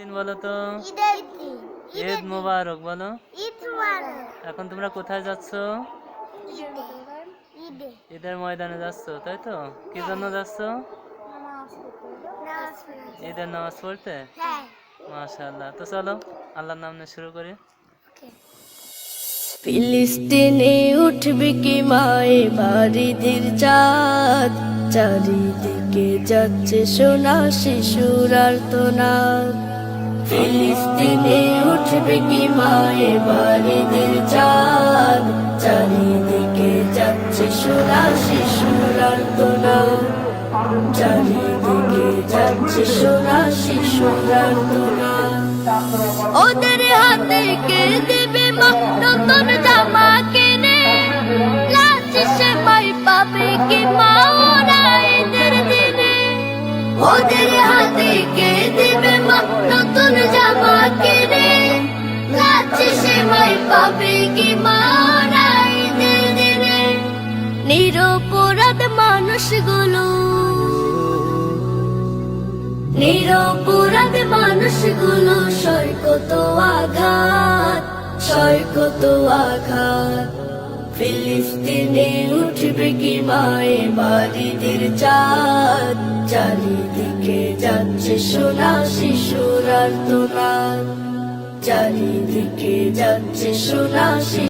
দিন বলো তো? ঈদ মোবারক বলো। এখন তোমরা কোথায় যাচ্ছ? ঈদে। ঈদে। ঈদের ময়দানে যাচ্ছ তাই তো? কি জন্য যাচ্ছ? ঈদের নামাজ পড়তে? হ্যাঁ। মাশাআল্লাহ। তো চলো আল্লাহর নাম নিয়ে শুরু করি। ফিলিস্তিনে উঠবে কি মায়ে? বাড়িদের চাঁদ। চারিদিকে যাচ্ছে সোনা শিশুর আর্তনাদ। ফিলিস্তিনে উঠবে কি মায়ে বাড়িদের চাঁদ? চারিদিকে যাচ্ছে সোনা শিশুর আর্তনাদ চারিদিকে যাচ্ছে সোনা শিশুর আর্তনাদ ওদের হাতে কে দেবে নতুন জামা কিনে? লাজ সে মাই পাবে কি মা? ওদের হাতে কে সে মাই পাবে কি মা ওরা ঈদের দিনে নিরপরাধ মানুষগুলো। নিরপরাধ মানুষগুলো, সৈকত আঘাত সৈকত আঘাত। ফিলিস্তিনে উঠবে কি মায়ে বাড়িদের চাঁদ? চারিদিকে যাচ্ছে সোনা শিশুর আর্তনাদ চারিদিকে যাচ্ছে সোনা